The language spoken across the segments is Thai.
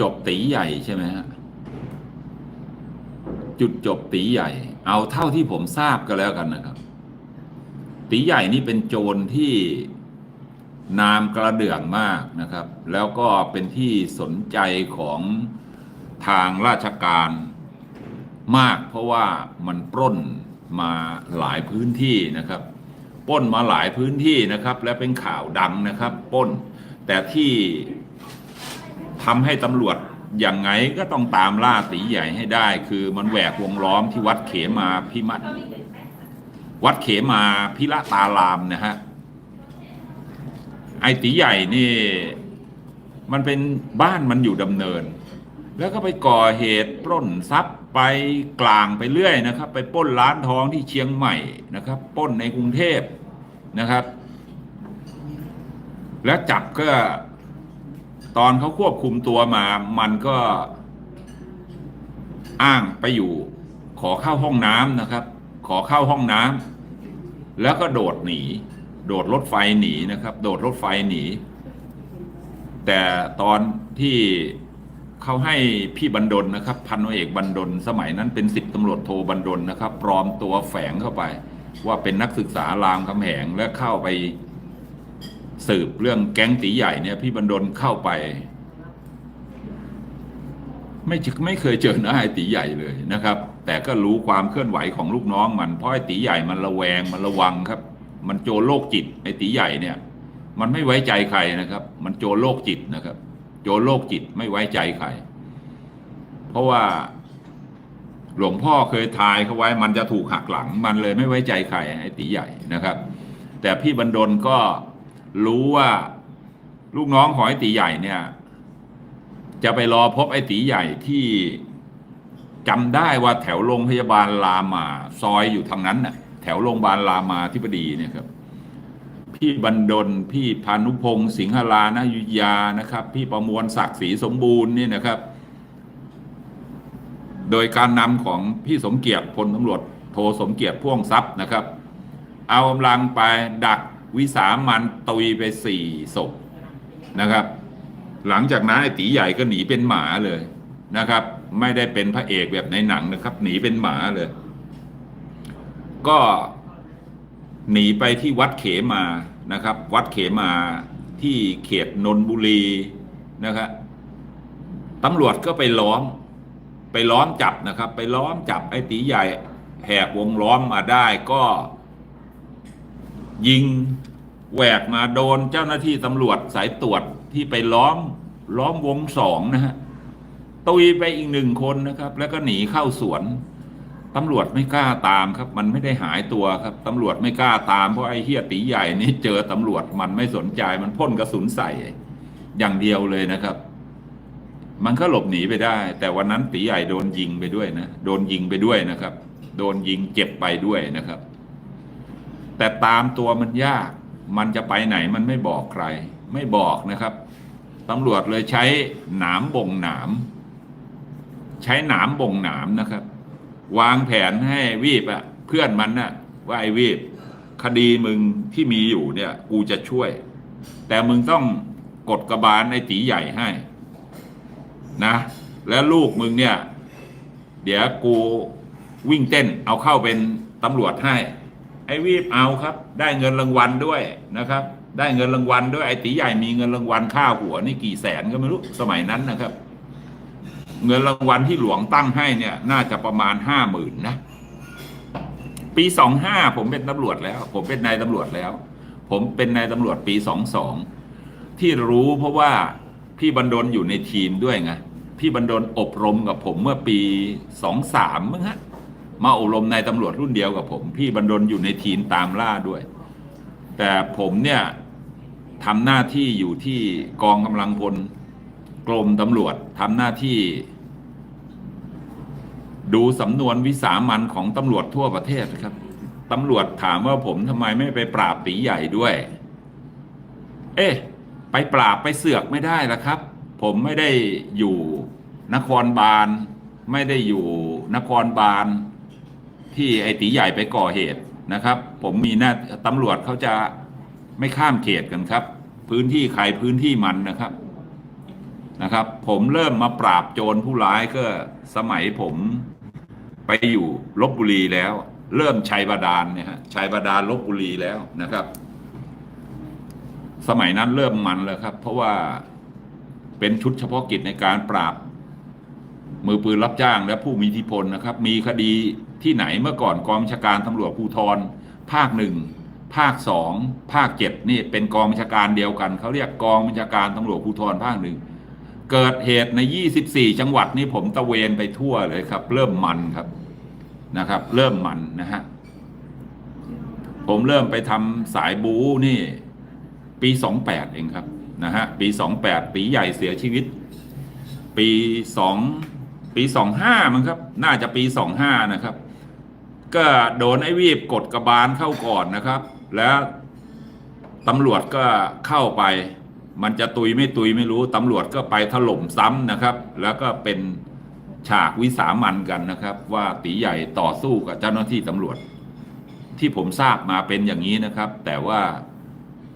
จบตีใหญ่ใช่ไหมฮะจุดจบตีใหญ่ เอาเท่าที่ผมทราบก็แล้วกันนะครับ ตีใหญ่นี่เป็นโจรที่นามกระเดื่องมากนะครับ แล้วก็เป็นที่สนใจของทางราชการมาก เพราะว่ามันปล้นมาหลายพื้นที่นะครับปล้นมาหลายพื้นที่นะครับ และเป็นข่าวดังนะครับปล้น แต่ที่ ทำให้ตำรวจอย่างไงก็ต้องตามล่าตีใหญ่ให้ได้ คือมันแหวกวงล้อมที่วัดเขมาพิมัตวัดเขมาพิละตารามนะฮะไอตีใหญ่นี่ มันเป็นบ้านมันอยู่ดำเนิน แล้วก็ไปก่อเหตุปล้นทรัพย์ไปกลางไปเรื่อยนะครับ ไปปล้นร้านทองที่เชียงใหม่นะครับปล้นในกรุงเทพนะครับ แล้วจับก็ ตอนเขาควบคุมตัวมา มันก็อ้างไปอยู่ ขอเข้าห้องน้ำนะครับ ขอเข้าห้องน้ำแล้วก็โดดหนี โดดรถไฟหนีนะครับ โดดรถไฟหนี แต่ตอนที่เขาให้พี่บันดลนะครับ พันเอกบันดลสมัยนั้นเป็นสิบตำรวจโทบันดลนะครับปลอมตัวแฝงเข้าไป ว่าเป็นนักศึกษารามคำแหงและเข้าไป สืบเรื่องแก๊งตีใหญ่เนี่ย พี่บันดลเข้าไป ไม่ไม่เคยเจอหน้าไอ้ตีใหญ่เลยนะครับ แต่ก็รู้ความเคลื่อนไหวของลูกน้องมันเพราะไอ้ตีใหญ่มันระแวงมันระวังครับ มันโจโรคจิตไอ้ตีใหญ่เนี่ย มันไม่ไว้ใจใครนะครับ มันโจโรคจิตนะครับ โจโรคจิตไม่ไว้ใจใครเพราะว่าหลวงพ่อเคยทายเขาไว้มันจะถูกหักหลังมันเลยไม่ไว้ใจใครไอ้ตีใหญ่นะครับ แต่พี่บันดลก็ รู้ว่าลูกน้องของไอ้ตีใหญ่เนี่ย จะไปรอพบไอ้ตีใหญ่ที่จำได้ว่าแถวโรงพยาบาลรามา ซอยอยู่ทางนั้นน่ะ แถวโรงพยาบาลรามาธิบดีเนี่ยครับ พี่บันดลพี่พานุพงศ์สิงหรานายุยานะครับ พี่ประมวลศักดิ์ศรีสมบูรณ์นี่นะครับ โดยการนำของพี่สมเกียรติพลตำรวจโทสมเกียรติพ่วงทรัพย์นะครับ เอากำลังไปดัก วิสามันตุยไปสี่ศพนะครับ หลังจากนั้นไอ้ตีใหญ่ก็หนีเป็นหมาเลยนะครับ ไม่ได้เป็นพระเอกแบบในหนังนะครับ หนีเป็นหมาเลย ก็หนีไปที่วัดเขมานะครับ วัดเขมาที่เขตนนบุรีนะครับตำรวจก็ไปล้อม ไปล้อมจับนะครับ ไปล้อมจับไอ้ตีใหญ่แหกวงล้อมมาได้ก็ ยิงแหวกมาโดนเจ้าหน้าที่ตำรวจสายตรวจที่ไปล้อมล้อมวงสองนะฮะตุยไปอีกหนึ่งคนนะครับ แล้วก็หนีเข้าสวนตำรวจไม่กล้าตามครับ มันไม่ได้หายตัวครับตำรวจไม่กล้าตามเพราะไอ้เฮียตีใหญ่นี่เจอตำรวจมันไม่สนใจมันพ่นกระสุนใส่อย่างเดียวเลยนะครับ มันก็หลบหนีไปได้ แต่วันนั้นตีใหญ่โดนยิงไปด้วยนะโดนยิงไปด้วยนะครับ โดนยิงเจ็บไปด้วยนะครับ แต่ตามตัวมันยาก มันจะไปไหนมันไม่บอกใคร ไม่บอกนะครับตำรวจเลยใช้หนามบ่งหนาม ใช้หนามบ่งหนามนะครับ วางแผนให้วีบอะเพื่อนมันน่ะว่าไอ้วีบคดีมึงที่มีอยู่เนี่ย กูจะช่วย แต่มึงต้องกดกระบาลไอ้ตีใหญ่ให้ นะ แล้วลูกมึงเนี่ย เดี๋ยวกูวิ่งเต้นเอาเข้าเป็นตำรวจให้ ไอ้วีบเอาครับ ได้เงินรางวัลด้วยนะครับ ได้เงินรางวัลด้วยไอ้ตีใหญ่มีเงินรางวัลค่าหัวนี่กี่แสนก็ไม่รู้สมัยนั้นนะครับ เงินรางวัลที่หลวงตั้งให้เนี่ย น่าจะประมาณห้าหมื่นนะ ปีสองห้าผมเป็นตำรวจแล้ว ผมเป็นนายตำรวจแล้ว ผมเป็นนายตำรวจปีสองสองที่รู้เพราะว่าพี่บรรดลอยู่ในทีมด้วยไงพี่บรรดลอบรมกับผมเมื่อปีสองสามมั้งฮะ มาอบรมในตำรวจรุ่นเดียวกับผม พี่บรรดลอยู่ในทีมตามล่าด้วย แต่ผมเนี่ยทำหน้าที่อยู่ที่กองกำลังพลกรมตำรวจทำหน้าที่ ดูสำนวนวิสามันของตำรวจทั่วประเทศครับตำรวจถามว่าผมทำไมไม่ไปปราบตีใหญ่ด้วย เอ๊ะ ไปปราบไปเสือกไม่ได้ละครับ ผมไม่ได้อยู่นครบาลไม่ได้อยู่นครบาล ที่ไอ้ตีใหญ่ไปก่อเหตุนะครับ ผมมีหน้าตำรวจเขาจะไม่ข้ามเขตกันครับ พื้นที่ใครพื้นที่มันนะครับนะครับ ผมเริ่มมาปราบโจรผู้ร้ายก็สมัยผมไปอยู่ลบบุรีแล้ว เริ่มชัยบาดาลเนี่ยฮะชัยบาดาลลบบุรีแล้วนะครับ สมัยนั้นเริ่มมันแล้วครับ เพราะว่าเป็นชุดเฉพาะกิจในการปราบมือปืนรับจ้างและผู้มีอิทธิพลนะครับ มีคดี ที่ไหนเมื่อก่อนกองบัญชาการตำรวจภูธรภาคหนึ่งภาคสองภาคเจ็ดนี่เป็นกองบัญชาการเดียวกันเขาเรียกกองบัญชาการตำรวจภูธรภาคหนึ่งเกิดเหตุใน 24 จังหวัดนี่ผมตะเวนไปทั่วเลยครับ เริ่มมันครับนะครับ เริ่มมันนะฮะผมเริ่มไปทำสายบูนี่ ปี 28 เองครับนะฮะปี 28 ปีใหญ่เสียชีวิต ปีสองปีสองห้ามั้งครับ น่าจะปีสองห้านะครับ ก็โดนไอ้วีบกดกระบาลเข้าก่อนนะครับ แล้วตำรวจก็เข้าไป มันจะตุยไม่ตุยไม่รู้ตำรวจก็ไปถล่มซ้ำนะครับ แล้วก็เป็นฉากวิสามันกันนะครับ ว่าตีใหญ่ต่อสู้กับเจ้าหน้าที่ตำรวจ ที่ผมทราบมาเป็นอย่างนี้นะครับ แต่ว่า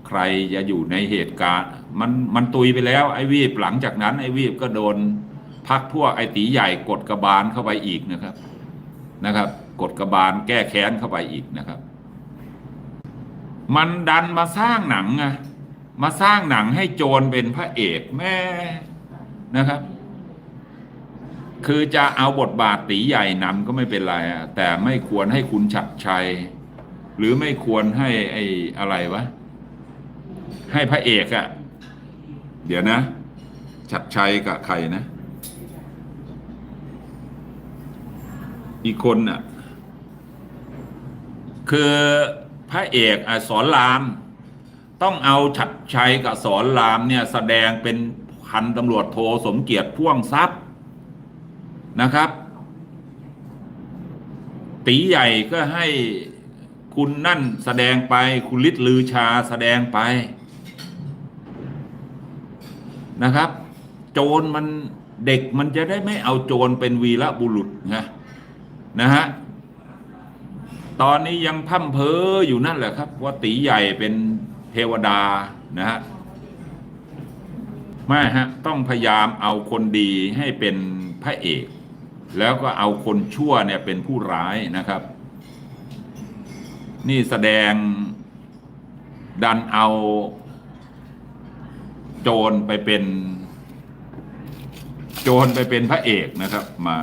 ใครจะอยู่ในเหตุการณ์มันมันตุยไปแล้วไอ้วีบหลังจากนั้นไอ้วีบก็โดนพักพวกไอ้ตีใหญ่กดกระบาลเข้าไปอีกนะครับนะครับ กดกระบาลแก้แค้นเข้าไปอีกนะครับ มันดันมาสร้างหนังไงมาสร้างหนังให้โจรเป็นพระเอกแม่นะครับ คือจะเอาบทบาทตีใหญ่นำก็ไม่เป็นไรอะแต่ไม่ควรให้คุณฉัดชัย หรือไม่ควรให้ไอ้อะไรวะ ให้พระเอกอะ่ะเดี๋ยวนะชัดชัยกับใครนะ อีกคนน่ะ คือพระเอกอสอนราม ต้องเอาชัดชัยกับสอนรามเนี่ยแสดงเป็นพันตำรวจโทสมเกียรติพ่วงทรัพย์นะครับ ตีใหญ่ก็ให้คุณนั่นแสดงไปคุณฤทธิ์ลือชาแสดงไปนะครับ โจรมันเด็กมันจะได้ไม่เอาโจรเป็นวีรบุรุษนะนะฮะ ตอนนี้ยังพั่มเพออยู่นั่นแหละครับ ว่าตีใหญ่เป็นเทวดานะฮะไม่ฮะต้องพยายามเอาคนดีให้เป็นพระเอก แล้วก็เอาคนชั่วเนี่ยเป็นผู้ร้ายนะครับ นี่แสดงดันเอาโจรไปเป็น โจรไปเป็นพระเอกนะครับมา